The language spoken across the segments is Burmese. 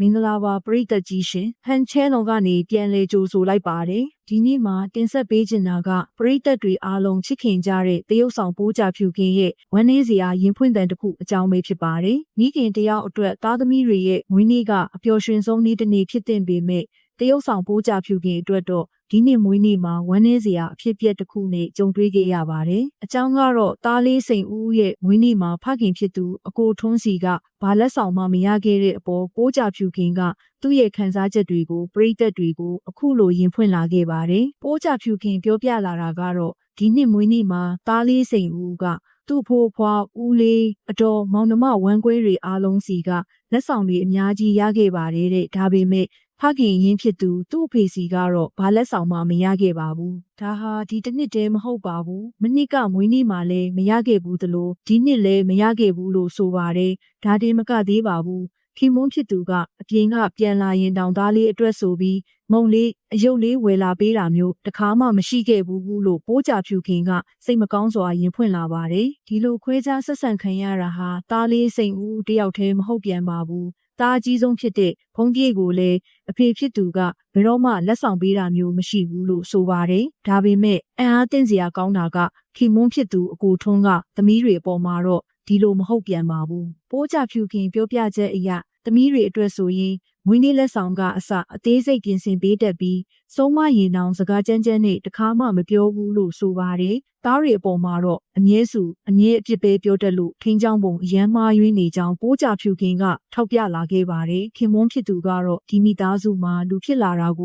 မင်္ဂလာပါပရိသတ်ကြီးရှင်ဟန်ချဲနယ်ကနေပြန်လဲကြိုဆိုလိုက်ပါတယ်ဒီနေ့မှာတင်ဆက်ပေးချင်တာကပရိသတ်တွေအားလုံးချစ်ခင်ကြတဲ့တရုတ်ဆောင်ပိုးကြဖြူခင်းရဲ့ဝမ်းနည်းစရာရင်ဖွင့်တန်တစ်ခုအကြောင်းပဲဖြစ်ပါတယ်မိခင်တယောက်အတွက်သားသမီးတွေရဲ့မွေးနေ့ကအပျော်ရွှင်ဆုံးနေ့တစ်နေ့ဖြစ်တဲ့ပေမဲ့ တရုတ်ဆောင်ပိုးကြဖြူခင်းအတွက်တော့ဒီနေ့မွေးနေ့မှာဝမ်းနည်းစရာအဖြစ်အပျက်တစ်ခုနဲ့ကြုံတွေ့ခဲ့ရပါတယ်။အကြောင်းကတော့သားလေးစိန်ဦးရဲ့မွေးနေ့မှာဖခင်ဖြစ်သူအကိုထွန်းစီကဘာလက်ဆောင်မှမရခဲ့တဲ့အပေါ်ပိုးကြဖြူခင်ကသူ့ရဲ့ခံစားချက်တွေကိုပရိသတ်တွေကိုအခုလိုရင်ဖွင့်လာခဲ့ပါတယ်။ပိုးကြဖြူခင်ပြောပြလာတာကတော့ဒီနှစ်မွေးနေ့မှာသားလေးစိန်ဦးကသူ့ဖိုးဖွားဦးလေးအတော်မောင်နှမဝမ်းကွဲတွေအားလုံးစီကလက်ဆောင်တွေအများကြီးရခဲ့ပါတယ်တဲ့ဒါပေမဲ့ ဖခင်ရင်းဖြစ်သူသူ့အဖေစီကတော့ဘာလက်ဆောင်မှမရခဲ့ပါဘူးဒါဟာဒီတစ်နှစ်တည်းမဟုတ်ပါဘူးမနှစ်ကမွေးနေ့မှာလည်းမရခဲ့ဘူးသလိုဒီနှစ်လည်းမရခဲ့ဘူးလို့ဆိုပါတယ်ဒါတင်မကသေးပါဘူးခီမွန်းဖြစ်သူကအပြင်ကပြန်လာရင်တောင်သားလေးအတွက်ဆိုပြီးမုံလေးအယုတ်လေးဝယ်လာပေးတာမျိုးတခါမှမရှိခဲ့ဘူးဘူးလို့ပိုးကြဖြူခင်ကစိတ်မကောင်းစွာရင်ဖွင့်လာပါတယ်ဒီလိုခွဲခြားဆက်ဆံခံရတာဟာသားလေးစိန်ဦးတယောက်တည်းမဟုတ်ပြန်ပါဘူး သားအကြီးဆုံးဖြစ်တဲ့ဘုံပြေကိုလည်းအဖေဖြစ်သူကဘယ်တော့မှလက်ဆောင်ပေးတာမျိုးမရှိဘူးလို့ဆိုပါတယ်ဒါပေမဲ့အံ့အားသင့်စရာကောင်းတာကခီမွန်းဖြစ်သူအကိုထွန်းကသမီးတွေအပေါ်မှာတော့ဒီလိုမဟုတ်ပြန်ပါဘူးပိုးကြဖြူခင်ပြောပြချက်အရသမီးတွေအတွက်ဆိုရင်မွေးနေ့လက်ဆောင်ကအစအသေးစိတ်ပြင်ဆင်ပေးတတ်ပြီး စုံမရင်တောင်စကားကြမ်းကြမ်းနဲ့တခါမှမပြောဘူးလို့ဆိုပါတယ်။သားတွေအပေါ်မှာတော့အမြဲစုအမြဲအပြစ်ပဲပြောတတ်လို့ထင်းချောင်းပုံအရန်မှားယွင်းနေကြောင်းပိုးကြဖြူခင်ကထောက်ပြလာခဲ့ပါတယ်။ခင်မွန်းဖြစ်သူကတော့ဒီမိသားစုမှာလူဖြစ်လာတာက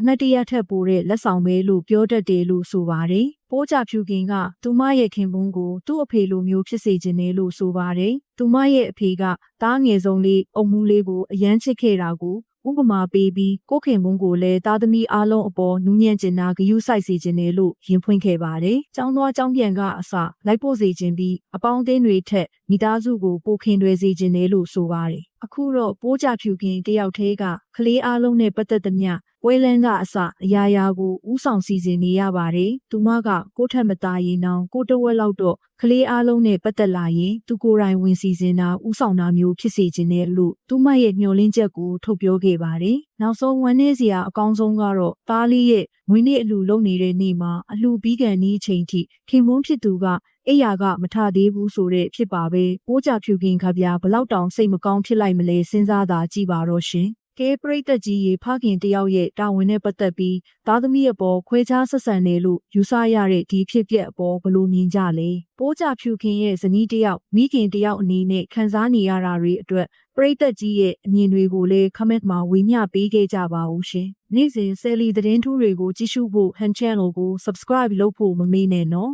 အနှက်တရထက်ပိုတဲ့လက်ဆောင်ပဲလို့ပြောတတ်တယ်လို့ဆိုပါတယ်။ပိုးကြဖြူခင်ကသူမရဲ့ခင်ပွန်းကိုသူ့အဖေလိုမျိုးဖြစ်စေခြင်းနဲ့လို့ဆိုပါတယ်။သူမရဲ့အဖေကတားငယ်ဆုံးလေးအုံမူလေးကိုအရန်ချစ်ခဲ့တာကို ဥပမာပေးပြီးကိုခင်မုန်းကိုလည်းသားသမီးအားလုံးအပေါ်နူးညံ့ကျင်နာဂယုစိုက်စေခြင်းနဲ့လို့ရင်ဖွင့်ခဲ့ပါတယ်။ចောင်းသွားចောင်းပြန်ကအစလိုက်ပို့စေခြင်းပြီးအပေါင်းအသင်းတွေထက် မိသားစုကိုပိုခင်တွယ်စေခြင်းနဲ့လို့ဆိုပါတယ်။အခုတော့ပိုးကြဖြူခင်တယောက်သေးကကလေးအားလုံးနဲ့ပတ်သက်သမျှပွဲလန်းကအစအရာရာကိုဥဆောင်စီစဉ်နေရပါတယ်။သူမကကိုထက်မသားရင်အောင်ကိုတဝက်လောက်တော့ကလေးအားလုံးနဲ့ပတ်သက်လာရင်သူကိုယ်တိုင်ဝင်စီစဉ်တာဥဆောင်တာမျိုးဖြစ်စေခြင်းနဲ့လို့သူမရဲ့မျှော်လင့်ချက်ကိုထုတ်ပြောခဲ့ပါတယ်။နောက်ဆုံးဝမ်းနည်းစရာအကောင်းဆုံးကတော့သားလေးရဲ့မွေးနေ့အလှလုပ်နေတဲ့နေ့မှာအလှပြီးကန်ဤအချိန်ထိခင်မွန်းဖြစ်သူက အိယာကမထသေးဘူးဆိုတဲ့ဖြစ်ပါပဲပိုးကြဖြူခင်ခပြဘလောက်တောင်စိတ်မကောင်းဖြစ်လိုက်မလဲစဉ်းစားတာကြည့်ပါတော့ရှင်ကဲပရိသတ်ကြီးရေဖခင်တယောက်ရဲ့တာဝန်နဲ့ပတ်သက်ပြီးသားသမီးအပေါ်ခွဲခြားဆက်ဆံတယ်လို့ယူဆရတဲ့ဒီဖြစ်ပျက်အပေါ်ဘယ်လိုမြင်ကြလဲပိုးကြဖြူခင်ရဲ့ဇနီးတယောက်မိခင်တယောက်အနေနဲ့ခံစားနေရတာတွေအတွက်ပရိသတ်ကြီးရဲ့အမြင်တွေကိုလည်း comment မှာဝေမျှပေးခဲ့ကြပါဦးရှင်နေ့စဉ်ဆယ်လီသတင်းထူးတွေကိုကြည့်ရှုဖို့ Han Channel ကို subscribe လုပ်ဖို့မမေ့နဲ့နော်